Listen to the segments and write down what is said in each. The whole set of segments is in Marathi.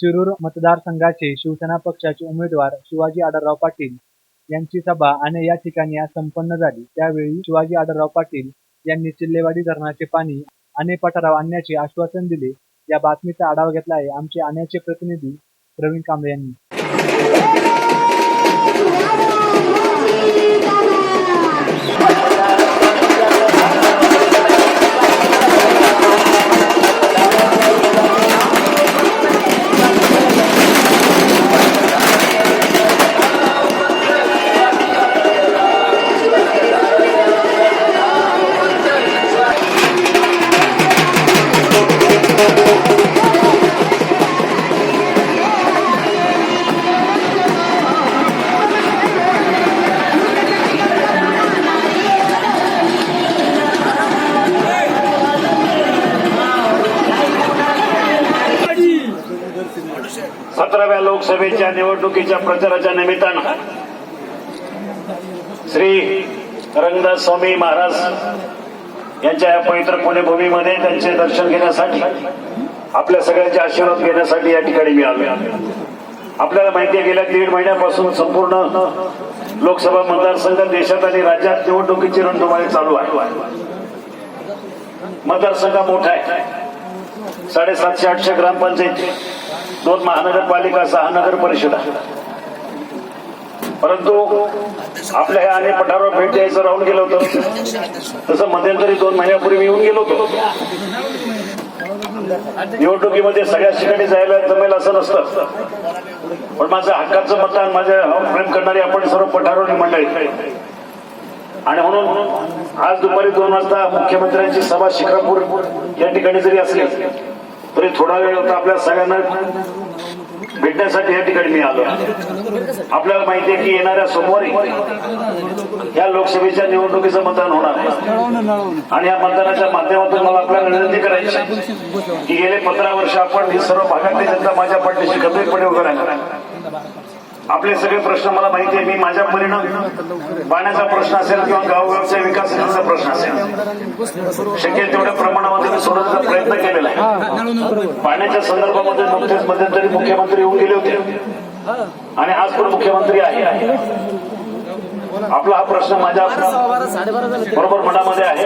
शिरूर मतदारसंघाचे शिवसेना पक्षाचे उमेदवार शिवाजी आढळराव पाटील यांची सभा आणि या ठिकाणी आज संपन्न झाली. त्यावेळी शिवाजी आढळराव पाटील यांनी चिल्लेवाडी धरणाचे पाणी आणि पठारावर आणण्याचे आश्वासन दिले. या बातमीचा आढावा घेतला आहे आमचे आण्याचे प्रतिनिधी प्रवीण कांबळे यांनी. लोकसभेच्या निवडणुकीच्या प्रचाराच्या निमित्तानं श्री रंगदास स्वामी महाराज यांच्या या पवित्र पुण्यभूमीमध्ये त्यांचे दर्शन घेण्यासाठी आपल्या सगळ्यांचे आशीर्वाद घेण्यासाठी या ठिकाणी मी आलो. आपल्याला माहिती आहे गेल्या दीड महिन्यापासून संपूर्ण लोकसभा मतदारसंघ देशात आणि राज्यात निवडणुकीची रणधुमाळी चालू आहे. मतदारसंघ मोठा आहे. साडेसातशे आठशे ग्रामपंचायती. दोन महानगरपालिका सहा नगर परिषदा परंतु आपल्या ह्या आणि पठारावर भेट द्यायचं राहून गेलं होतं. तसं मध्यंतरी दोन महिन्यापूर्वी मी येऊन गेलो होतो. निवडणुकीमध्ये सगळ्या ठिकाणी जायला जमेल असं नसतं. पण माझं हक्काचं मतदान माझ्या प्रेम करणारी आपण सर्व पठारोनी मंडळी. आणि म्हणून आज दुपारी दोन वाजता मुख्यमंत्र्यांची सभा शिखरापूर या ठिकाणी जरी असली तरी थोडा वेळ होता आपल्या सगळ्यांना भेटण्यासाठी या ठिकाणी मी आलो. आपल्याला माहिती आहे की येणाऱ्या सोमवारी या लोकसभेच्या निवडणुकीचं मतदान होणार आहे. आणि या मतदानाच्या माध्यमातून मला आपल्याला विनंती करायची की गेले पंधरा वर्ष आपण ही सर्व भागातली जनता माझ्या पाठीशी गंभीरपणे उभं राहणार. आपले सगळे प्रश्न मला माहिती आहे. मी माझ्या परिणाम पाण्याचा प्रश्न असेल किंवा गावगावच्या विकासाचा प्रश्न असेल. शक्य तेवढ्या प्रमाणामध्ये मी सोडवण्याचा प्रयत्न केलेला आहे. पाण्याच्या संदर्भामध्ये नुकतेच मध्यंतरी मुख्यमंत्री येऊन गेले होते. आणि आज पण मुख्यमंत्री आहे. आपला हा प्रश्न माझ्या बरोबर मनामध्ये आहे.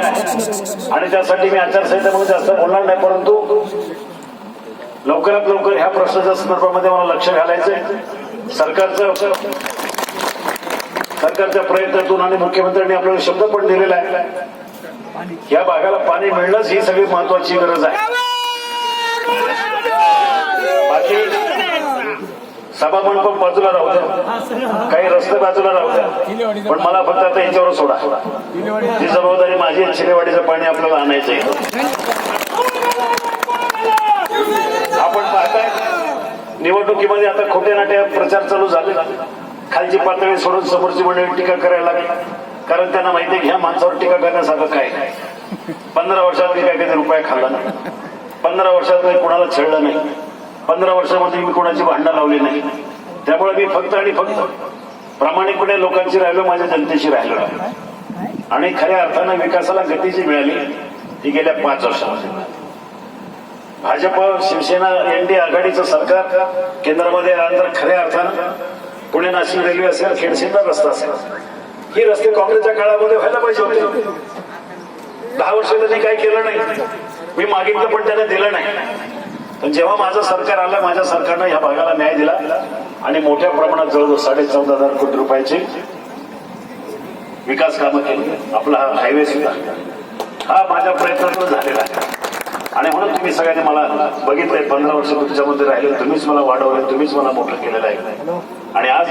आणि त्यासाठी मी आचारसंहितेमध्ये जास्त बोलणार नाही परंतु लवकरात लवकर ह्या प्रश्नाच्या संदर्भामध्ये मला लक्ष घालायचंय. सरकारचं सरकारच्या प्रयत्नातून आणि मुख्यमंत्र्यांनी आपल्याला शब्द पण दिलेला आहे. या भागाला पाणी मिळणंच ही सगळी महत्वाची गरज आहे. बाकी सभा मंडप बाजूला राहू द्या. काही रस्ते बाजूला राहू द्या. पण मला फक्त आता याच्यावर सोडा. ती जबाबदारी माझी आहे. शिलेवाडीचं पाणी आपल्याला आणायचं आहे निवडणुकीमध्ये आता खोटे नाट्या प्रचार चालू झाले. खालची पातळी सोडून समोरची मंडळी टीका करायला लागली. कारण त्यांना माहिती आहे की ह्या माणसावर टीका करण्यासारखं काय नाही पंधरा वर्षात मी काय कधी रुपये खाल्ला नाही. पंधरा वर्षात मी कोणाला छळलं नाही. पंधरा वर्षामध्ये मी कोणाची भांडणं लावली नाही. त्यामुळे मी फक्त आणि फक्त प्रामाणिकपणे लोकांशी राहिलो माझ्या जनतेशी राहिलो. आणि खऱ्या अर्थानं विकासाला गती जी मिळाली ती गेल्या पाच वर्षामध्ये. भाजप शिवसेना एनडी आघाडीचं सरकार केंद्रामध्ये आल्यानंतर खऱ्या अर्थानं पुणे नाशिक रेल्वे असेल खेडसिंदा रस्ता असेल ही रस्ते काँग्रेसच्या काळामध्ये व्हायला पाहिजे होते. दहा वर्ष त्यांनी काही केलं नाही. मी मागितलं पण त्याने दिलं नाही. पण जेव्हा माझं सरकार आलं माझ्या सरकारनं या भागाला न्याय दिला आणि मोठ्या प्रमाणात जवळजवळ साडे चौदा हजार कोटी रुपयाची विकास कामं केली. आपला हा हायवे सुद्धा. हा माझ्या प्रयत्नातून झालेला आहे आणि म्हणून तुम्ही सगळ्यांनी मला बघितलंय पंधरा वर्ष तुमच्यामध्ये राहिले तुम्हीच मला वाढवले तुम्हीच मला मोठं केलेलं आहे. आणि आज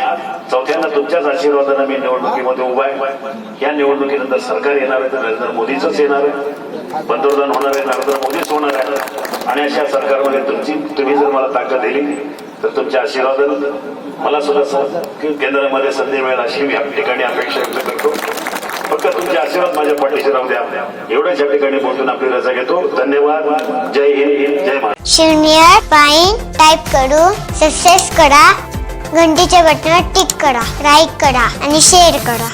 चौथ्यांदा तुमच्याच आशीर्वादानं मी निवडणुकीमध्ये उभा आहे. या निवडणुकीनंतर सरकार येणार आहे तर नरेंद्र मोदीच येणार आहे. पंतप्रधान होणार आहे नरेंद्र मोदीच होणार आहे. आणि अशा सरकारमध्ये तुमची तुम्ही जर मला ताकद दिली तर तुमच्या आशीर्वादानं मला सुद्धा केंद्रामध्ये संधी मिळेल अशी मी ठिकाणी अपेक्षा व्यक्त करतो. फक्त तुमचे आशीर्वाद माझ्या पाठीशी राहू द्या. एवढ्याच या ठिकाणी बोलून आपली रजा घेतो. धन्यवाद. जय हिंद. जय महाराष्ट्र. शून्य पाईन टाईप करू सक्सेस करा घंटीच्या बटनावर टिक करा लाईक करा आणि शेअर करा.